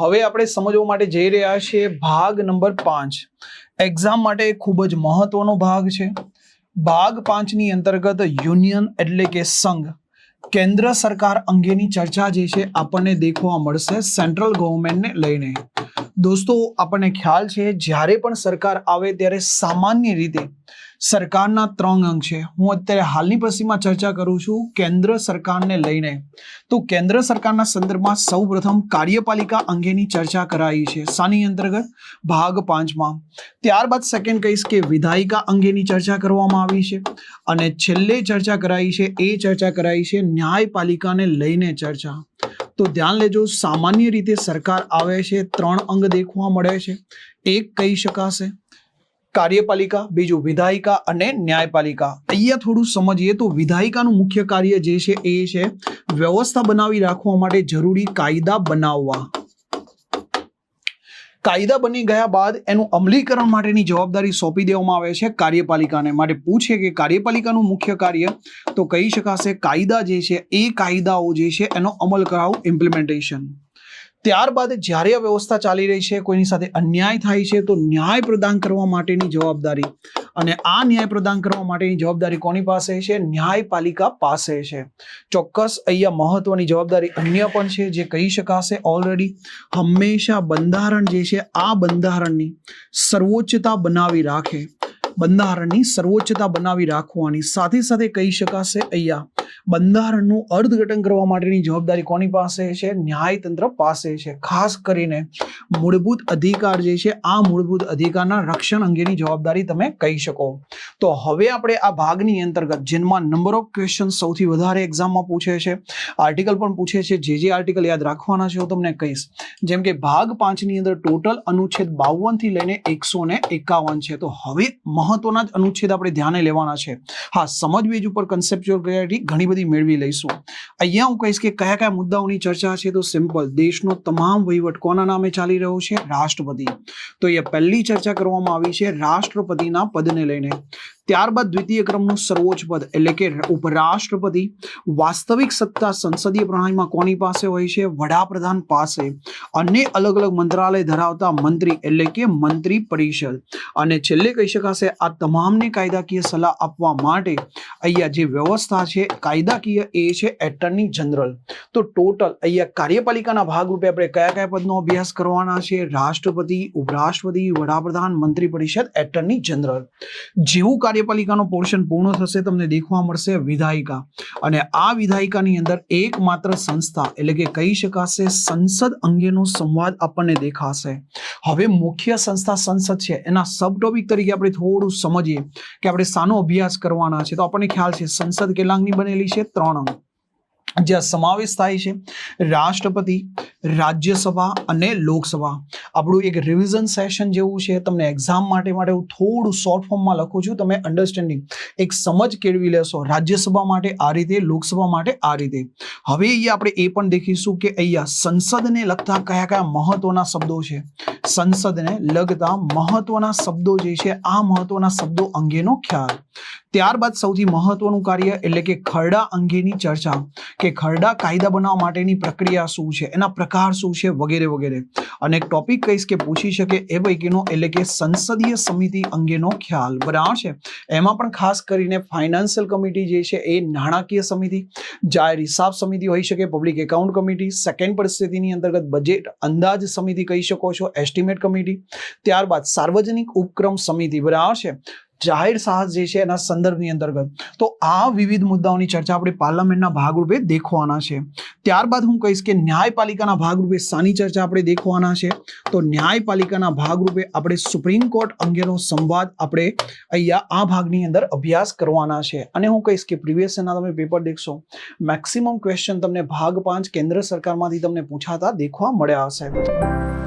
હવે આપણે સમજવા માટે જઈ રહ્યા છીએ ભાગ નંબર પાંચ. એક્ઝામ માટે ખૂબ જ મહત્વનો ભાગ છે. ભાગ પાંચની અંતર્ગત યુનિયન એટલે કે સંઘ. કેન્દ્ર સરકાર અંગેની ચર્ચા જે છે આપણને દેખવા મળશે સેન્ટ્રલ ગવર્મેન્ટને લઈને. દોસ્તો, આપણને ખ્યાલ છે જ્યારે પણ સરકાર આવે ત્યારે સામાન્ય રીતે સરકારના ત્રણ અંગ છે. હું અત્યારે હાલની પછીમાં ચર્ચા કરું છું કેન્દ્ર સરકારને લઈને. તો કેન્દ્ર સરકારના સંદર્ભમાં સૌપ્રથમ કાર્યપાલિકા અંગેની ચર્ચા કરાઈ છે. સાની અંતર્ગત ભાગ પાંચમાં. ત્યારબાદ સેકન્ડ કહીશ કે વિધાયિકા અંગેની ચર્ચા કરવામાં આવી છે. અને છેલ્લે ચર્ચા કરાઈ છે, એ ચર્ચા કરાઈ છે, ન્યાયપાલિકાને લઈને ચર્ચા. તો ધ્યાન લેજો, સામાન્ય રીતે સરકાર આવે છે, ત્રણ અંગ દેખવા મળે છે. એક કહી શકાશે. કાર્યપાલિકા, બીજું વિધાયિકા અને ન્યાયપાલિકા. અહીંયા થોડું સમજીએ તો વિધાયિકાનું મુખ્ય કાર્ય જે છે એ છે વ્યવસ્થા બનાવી રાખવા માટે જરૂરી કાયદા બનાવવા. કાયદા બની ગયા બાદ એનું અમલીકરણ માટેની જવાબદારી સોંપી દેવામાં આવે છે કાર્યપાલિકાને. માટે પૂછે કે કાર્યપાલિકાનું મુખ્ય કાર્ય, તો કહી શકાશે કાયદા જે છે, એ કાયદાઓ જે છે એનો અમલ કરાવું ઇમ્પ્લિમેન્ટેશન ત્યારબાદ જ્યારે આ વ્યવસ્થા ચાલી રહી છે, કોઈની સાથે અન્યાય થાય છે, તો ન્યાય પ્રદાન કરવા માટેની જવાબદારી. અને આ ન્યાય પ્રદાન કરવા માટેની જવાબદારી કોની પાસે છે? ન્યાયપાલિકા પાસે છે. ચોક્કસ અહીંયા મહત્વની જવાબદારી અન્ય પણ છે, જે કહી શકાશે ઓલરેડી હંમેશા બંધારણ જે છે, આ બંધારણની સર્વોચ્ચતા બનાવી રાખે. બંધારણની સર્વોચ્ચતા બનાવી રાખવાની. સાથે સાથે કહી શકાશે અહીંયા બંધારણનું અર્થઘટન કરવા માટેની જવાબદારી કોની પાસે છે? ન્યાયતંત્ર પાસે છે. ખાસ કરીને મૂળભૂત અધિકાર જે છે, આ મૂળભૂત અધિકારના રક્ષણ અંગેની જવાબદારી તમે કહી શકો. તો હવે આપણે આ ભાગની અંતર્ગત, જેમાં નંબર ઓફ ક્વેશ્ચન સૌથી વધારે એક્ઝામમાં પૂછે છે આર્ટિકલ પણ પૂછે છે, જે જે આર્ટિકલ યાદ રાખવાના છે, હું તમને કહીશ. જેમ કે ભાગ પાંચની અંદર ટોટલ અનુચ્છેદ બાવનથી લઈને એકસો ને એકાવન છે. તો હવે મહત્વના જ અનુચ્છેદ આપણે ધ્યાને લેવાના છે. હા સમજ બેજ ઉપર કન્સેપ્ચ્યુઅલ ક્લેરિટી ઘણી બધી મેળવી લઈશું. અહીંયા હું કહીશ કે કયા કયા મુદ્દાઓની ચર્ચા છે તો સિમ્પલ દેશનો તમામ વહીવટ કોના નામે ચાલી રહ્યો છે? રાષ્ટ્રપતિ. તો એ પહેલી ચર્ચા કરવામાં આવી છે રાષ્ટ્રપતિના પદને લઈને. ત્યારબાદ દ્વિતીય ક્રમનું સર્વોચ્ચ પદ એટલે કે ઉપરાષ્ટ્રપતિ. વાસ્તવિક સત્તા સંસદીય પ્રણાલીમાં કોની પાસે હોય છે? વડાપ્રધાન પાસે. અને અલગ અલગ મંત્રાલય ધરાવતા મંત્રી એટલે કે મંત્રી પરિષદ. અને છેલ્લે કહી શકાશે, આ તમામને કાયદાકીય સલાહ આપવા માટે અહીંયા જે વ્યવસ્થા છે, કાયદાકીય એ છે એટર્ની જનરલ. તો ટોટલ અહીંયા કાર્યપાલિકાના ભાગરૂપે આપણે કયા કયા પદનો અભ્યાસ કરવાના છે? રાષ્ટ્રપતિ, ઉપરાષ્ટ્રપતિ, વડાપ્રધાન, મંત્રી પરિષદ, એટર્ની જનરલ. જેવું કાર્યપાલિકાનો પોર્શન પૂર્ણ થશે, તમને દેખવા મળશે વિધાયિકા. અને આ વિધાયિકાની અંદર એકમાત્ર સંસ્થા, એટલે કે કહી શકાશે સંસદ અંગેનો સંવાદ આપણને દેખાશે. હવે મુખ્ય સંસ્થા સંસદ છે, એના સબ ટોપિક તરીકે આપણે થોડું સમજીએ કે આપણે શાનો અભ્યાસ કરવાના છે. તો આપણને ખ્યાલ છે, સંસદ કેટલા અંગની બનેલી છે? ત્રણ અંગ જ્યાં સમાવેશ થાય છે રાષ્ટ્રપતિ, રાજ્યસભા અને લોકસભા. આપણું એક રિવિઝન સેશન જેવું છે, તમને એક્ઝામ માટે માટે હું થોડું શોર્ટ ફોર્મમાં લખું છું, તમે અન્ડરસ્ટેન્ડિંગ એક સમજ કેળવી લેશો, રાજ્યસભા માટે આ રીતે, લોકસભા માટે આ રીતે. હવે અહીંયા આપણે એ પણ દેખીશું કે અહીંયા સંસદને લગતા કયા કયા મહત્વના શબ્દો છે. સંસદને લગતા મહત્વના શબ્દો જે છે, આ મહત્વના શબ્દો અંગેનો ખ્યાલ. ત્યારબાદ સૌથી મહત્વનું કાર્ય એટલે કે ખરડા અંગેની ચર્ચા, કે ખરડા કાયદા બનાવવા માટેની પ્રક્રિયા શું છે, એના પ્રકાર શું છે, વગેરે વગેરે. અને ટોપિક કહીશ કે પૂછી શકે એ પૈકીનો, એટલે કે સંસદીય સમિતિ અંગેનો ખ્યાલ. બરાબર છે? એમાં પણ ખાસ કરીને ફાઇનાન્શિયલ કમિટી જે છે એ નાણાકીય સમિતિ, જાહેર હિસાબ સમિતિ હોઈ શકે, પબ્લિક એકાઉન્ટ કમિટી, સેકન્ડ પરિસ્થિતિની અંતર્ગત બજેટ અંદાજ સમિતિ કહી શકો છો, એસ્ટિમેટ કમિટી, ત્યારબાદ સાર્વજનિક ઉપક્રમ સમિતિ. બરાબર છે? જાહેર સાહસ જે છે એના સંદર્ભની અંતર્ગત તો આ વિવિધ મુદ્દાઓની ચર્ચા આપણે પાર્લામેન્ટના ભાગરૂપે દેખવાના છે. ત્યારબાદ હું કહીશ કે ન્યાયપાલિકાના ભાગરૂપે શાની ચર્ચા આપણે દેખવાના છે. તો ન્યાયપાલિકાના ભાગરૂપે આપણે સુપ્રીમ કોર્ટ અંગેનો સંવાદ આપણે અહીંયા આ ભાગની અંદર અભ્યાસ કરવાના છે. અને હું કહીશ કે પ્રિવિયસ એના તમે પેપર દેખશો. મેક્સિમમ ક્વેશ્ચન તમને ભાગ પાંચ કેન્દ્ર સરકારમાંથી તમને પૂછાતા દેખવા મળ્યા હશે.